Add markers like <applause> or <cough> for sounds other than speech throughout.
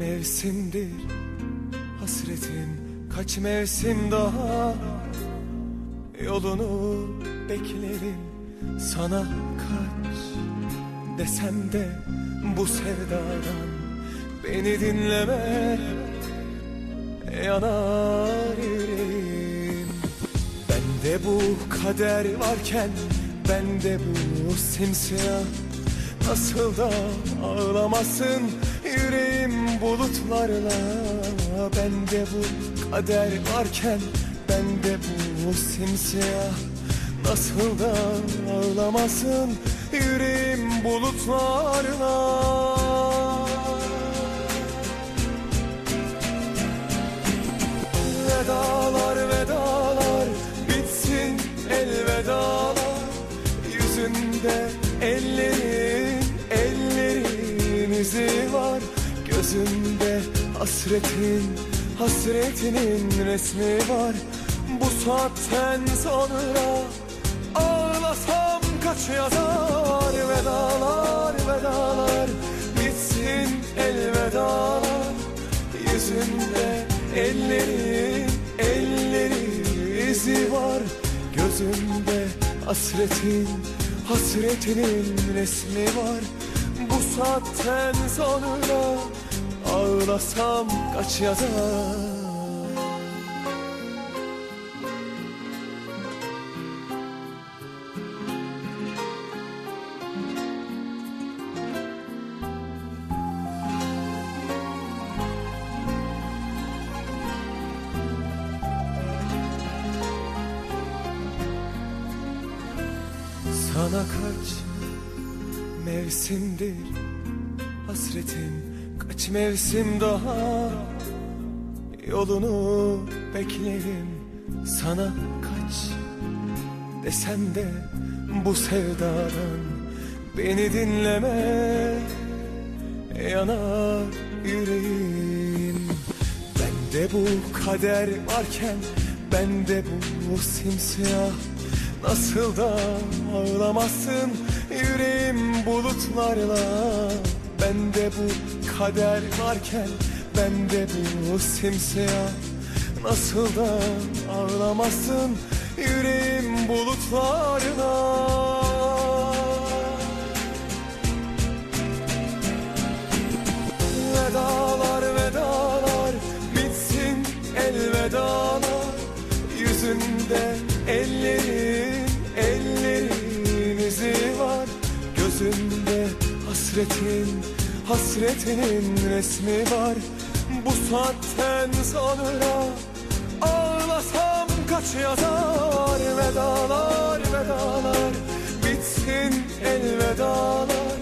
Mevsimdir. Hasretim Kaç mevsim daha? Yolunu beklerim Sana kaç? Desem de bu sevdadan Beni dinleme. Yanar yüreğim Bende bu kader varken Bende bu simsiyah. Nasıl da ağlamasın bulutlarla Bende bu kader varken Bende bu simsiyah Nasıl da ağlamasın Yüreğim bulutlarla. Vedalar vedalar bitsin elvedalar Yüzünde ellerin Gözünde hasretin hasretinin resmi var. Bu saatten sonra ağlasam kaç yazar. Vedalar vedalar bitsin elvedalar. Yüzünde ellerin elleri izi var. Gözümde hasretin hasretinin resmi var. Bu saatten sonra ağlasam kaç yazar? Sana kaç mevsimdir hasretim Kaç mevsim daha yolunu beklerim. Sana kaç desem de bu sevdadan Beni dinleme. Yanar yüreğim. Bende bu kader varken Bende bu simsiyah. Nasıl da ağlamazsın Yüreğim bulutlarla. Bende bu kader varken Bende bu simsiyah Nasıl da ağlamazsın Yüreğim bulutlarla Vedalar vedalar bitsin elvedalar Yüzünde ellerin ellerin izi var. Gözünde hasretin hasretinin resmi var. Bu saatten sonra ağlasam kaç yazar. Vedalar vedalar bitsin elvedalar.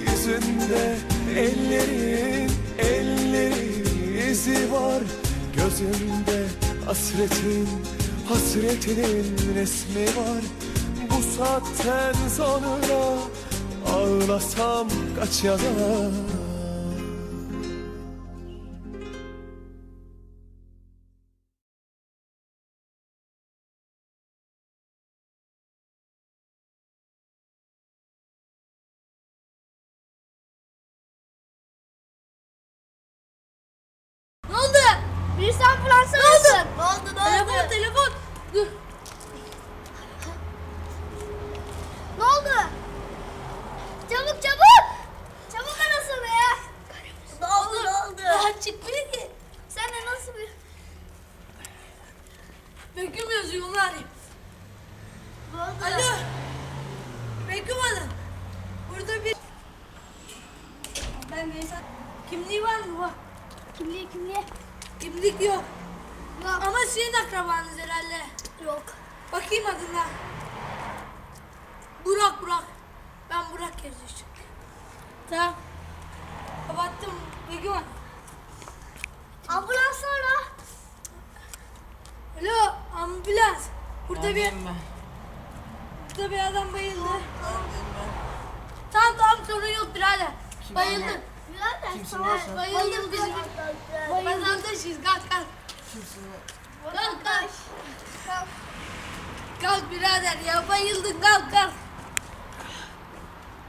Yüzünde ellerin elleri izi var. Gözümde hasretin hasretinin resmi var. Bu saatten sonra ağlasam kaç yazar Burak Burak. Ben Burak yazıyor. Tamam. Kapattım. Bekir Hanım. Ambulans ara. Alo ambulans. Burada bir... Burada bir adam bayıldı. Tamam tamam sorun yok birader. Bayıldı. Birader Kimsin lan sen? Bayıldı bizim. Vatandaşız kalk kalk. Kalk kalk. Kalk. Kalk birader ya bayıldın kalk kalk.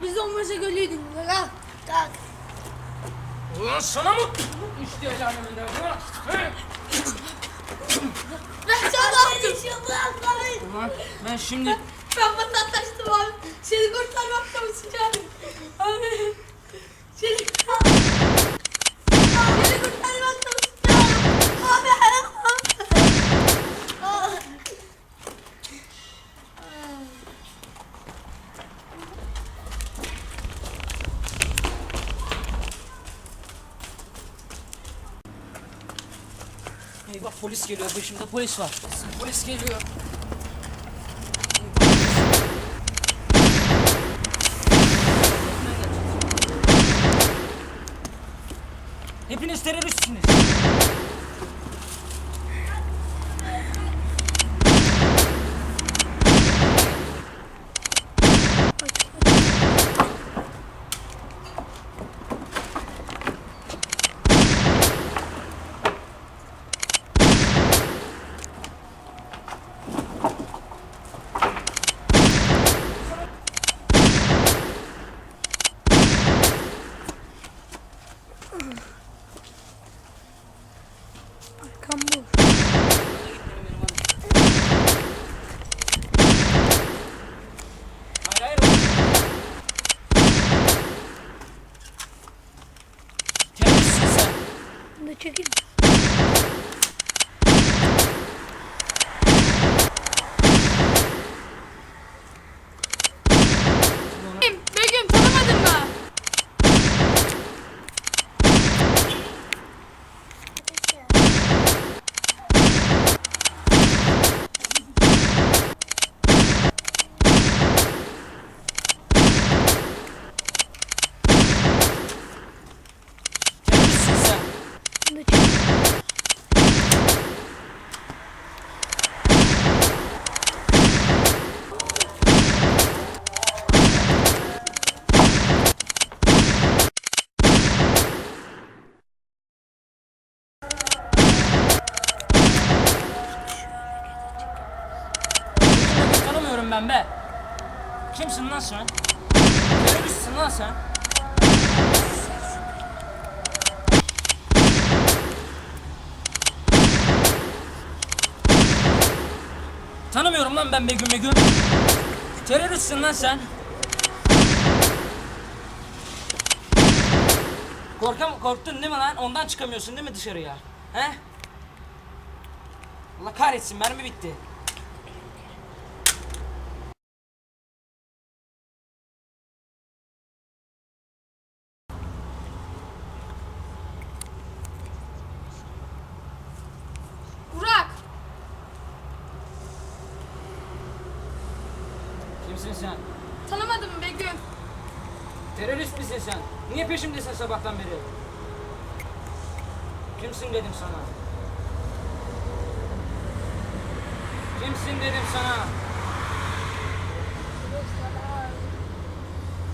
Biz olmasa gölüydün kalk. Kalk. Ulan sana mı? İşte el alemin derdi ha? He? Ben sana yaptım. Ulan ben şimdi Ben vatandaştım abi. Seni kurtarmakta mısın canım? Abi. Seni... Seni kurtarmakta mısın canım? Abi. Eyvah polis geliyor başımda polis var. Polis geliyor. Hepiniz teröristsiniz. Arkam bu. Hayır hayır. Teröristsin sen. Ne çekil. Begüm tanımadın mı? Teröristsin sen. Ne çekil. Seni tanımıyorum ben be. Kimsin lan sen? Teröristsin lan sen. Tanımıyorum lan ben Begüm Begüm. Teröristsin lan sen. Korkam korktun değil mi lan? Ondan çıkamıyorsun değil mi dışarıya? He? Allah kahretsin mermi bitti. Burak. Kimsin sen? Tanımadın mı Begüm? Terörist misin sen? Niye peşimdesin sabahtan beri? Kimsin dedim sana? Kimsin dedim sana?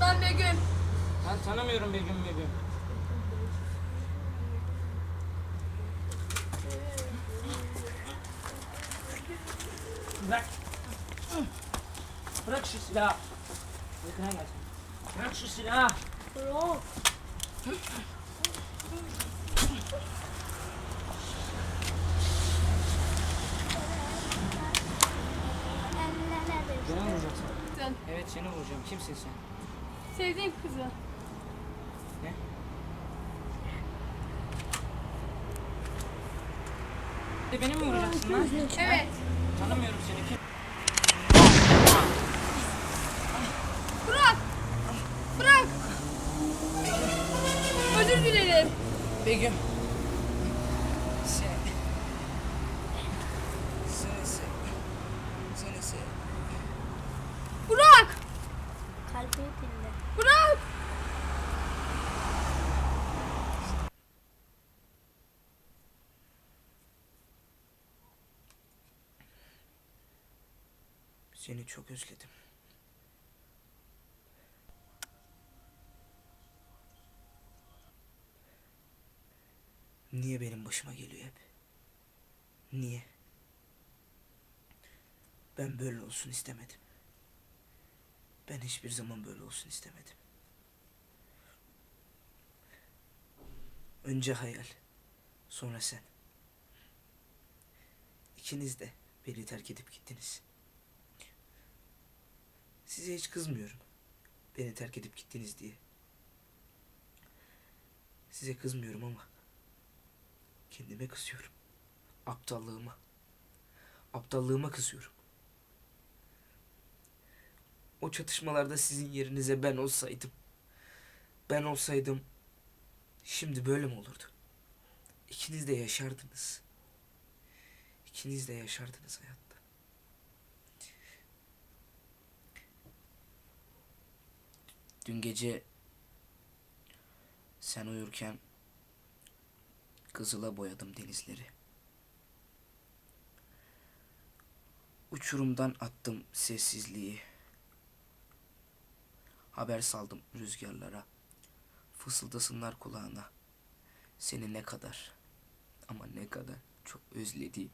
Ben Begüm. Ben tanımıyorum Begüm Begüm. Bırak. Bırak şu silahı. Yakına gel. Bırak şu silahı. Beni mi vuracaksın? Sen Evet seni vuracağım. Kimsin sen? sevdiğin kızı. Ne? De beni mi vuracaksın lan? Evet. Tanımıyorum seni. Kim? Begüm. Sev. Seni sev. Bırak. Kalbini dinle. Bırak. Seni çok özledim. Niye benim başıma geliyor hep? Niye? Ben böyle olsun istemedim. Ben hiçbir zaman böyle olsun istemedim. Önce hayal, sonra sen. İkiniz de beni terk edip gittiniz. Size hiç kızmıyorum. Beni terk edip gittiniz diye. Size kızmıyorum ama kendime kızıyorum. Aptallığıma. Aptallığıma kızıyorum. O çatışmalarda sizin yerinize ben olsaydım. Ben olsaydım şimdi böyle mi olurdu? İkiniz de yaşardınız. İkiniz de yaşardınız hayatta. Dün gece sen uyurken kızıla boyadım denizleri. Uçurumdan attım sessizliği. Haber saldım rüzgarlara. Fısıldasınlar kulağına. Seni ne kadar ama ne kadar çok özlediğim.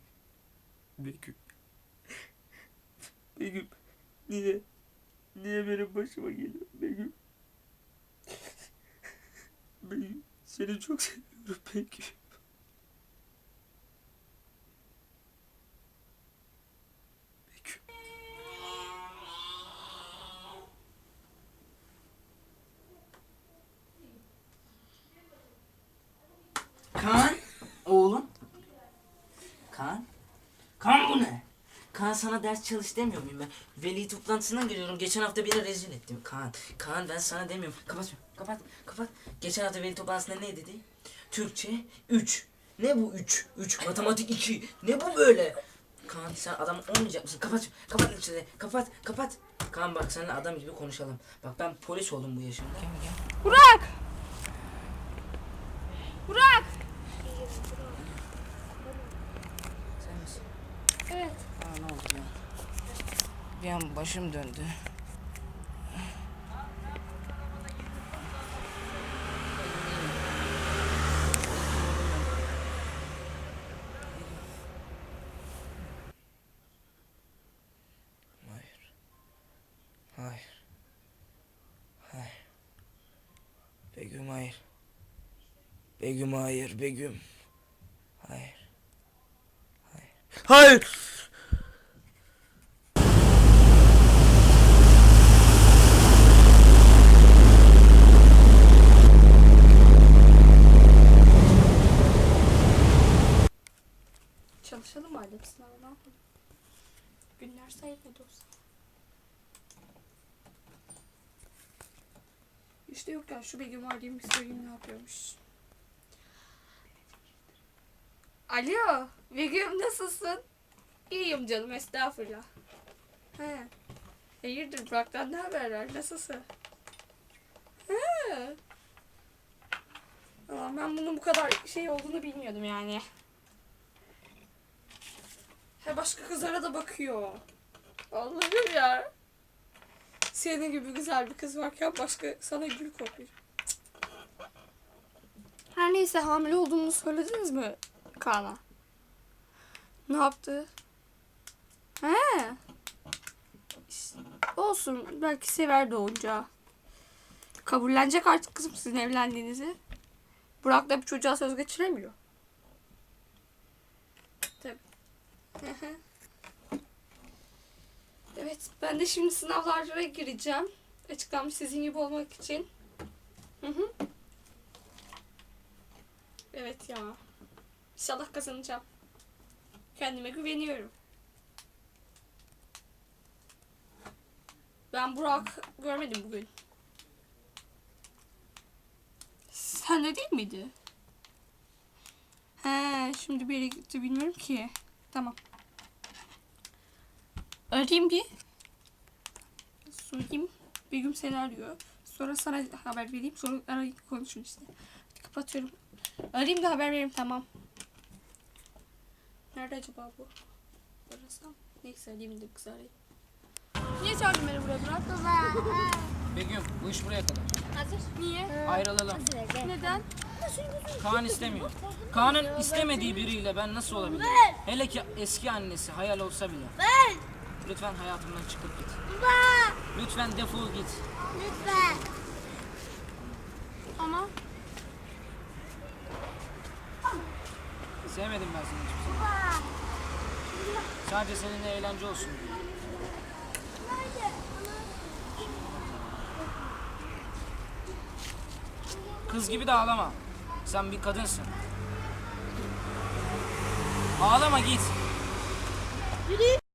Begüm. Begüm. Niye? Niye benim başıma geliyor Begüm? Begüm. Seni çok seviyorum Begüm. Kaan oğlum. Kaan. Kaan bu ne? Kaan sana ders çalış demiyor muyum ben? Veli toplantısından geliyorum. Geçen hafta beni rezil ettim. Kaan. Kaan ben sana demiyorum. Kapat. Kapat. Kapat. Geçen hafta veli toplantısında ne dedi? Türkçe 3. Ne bu 3? 3. Matematik 2. Ne bu böyle? Kaan sen adam olmayacak mısın? Kapat. Kapat içeri. Kapat. Kapat. Kaan bak seninle adam gibi konuşalım. Bak ben polis oldum bu yaşımda. Burak! Sen misin? Evet. Aa, ne oldu ya? Bir an başım döndü. Hayır. Hayır. Hayır. Begüm hayır. Begüm hayır. Begüm. Hayır. Hayır. Hayır. İşte yok ya şu Begüm'ü arayayım bir sorayım ne yapıyormuş. Alo Begüm nasılsın? İyiyim canım estağfurullah. He. Hayırdır Burak'tan ne haberler nasılsın? He. Aa, ben bunun bu kadar şey olduğunu bilmiyordum yani. He başka kızlara da bakıyor. Allah'ım ya. Senin gibi güzel bir kız varken başka sana gül kokuyor. Her neyse hamile olduğunu söylediniz mi Kaan'a? Ne yaptı? He. İşte Olsun. Belki sever doğunca. Kabullenecek artık kızım sizin evlendiğinizi. Burak da bir çocuğa söz geçiremiyor. Tabii. Evet, ben de şimdi sınavlara gireceğim. Açıklanmış sizin gibi olmak için. Hı hı. Evet ya. İnşallah kazanacağım. Kendime güveniyorum. Ben Burak görmedim bugün. Sen de değil miydi? He, şimdi bir yere gitti bilmiyorum ki. Tamam. Arayayım bir. Sorayım. Bir gün seni arıyor. Sonra sana haber vereyim. Sonra arayıp konuşun işte. Hadi kapatıyorum. Arayayım da haber vereyim tamam. Nerede acaba bu? Arasam. Neyse arayayım da kız arayayım. Niye çağırdın beni buraya Burak? <laughs> Begüm bu iş buraya kadar. Hazır. Niye? Ayrılalım. Neden? Kaan istemiyor. Kaan'ın istemediği biriyle ben nasıl olabilirim? Hele ki eski annesi hayal olsa bile. Ben. Lütfen hayatımdan çıkıp git. Baba. Lütfen defol git. Lütfen. Ama Demedim ben sana hiçbir zaman. Sadece seninle eğlence olsun. diye. Kız gibi de ağlama. Sen bir kadınsın. Ağlama git. Yürü.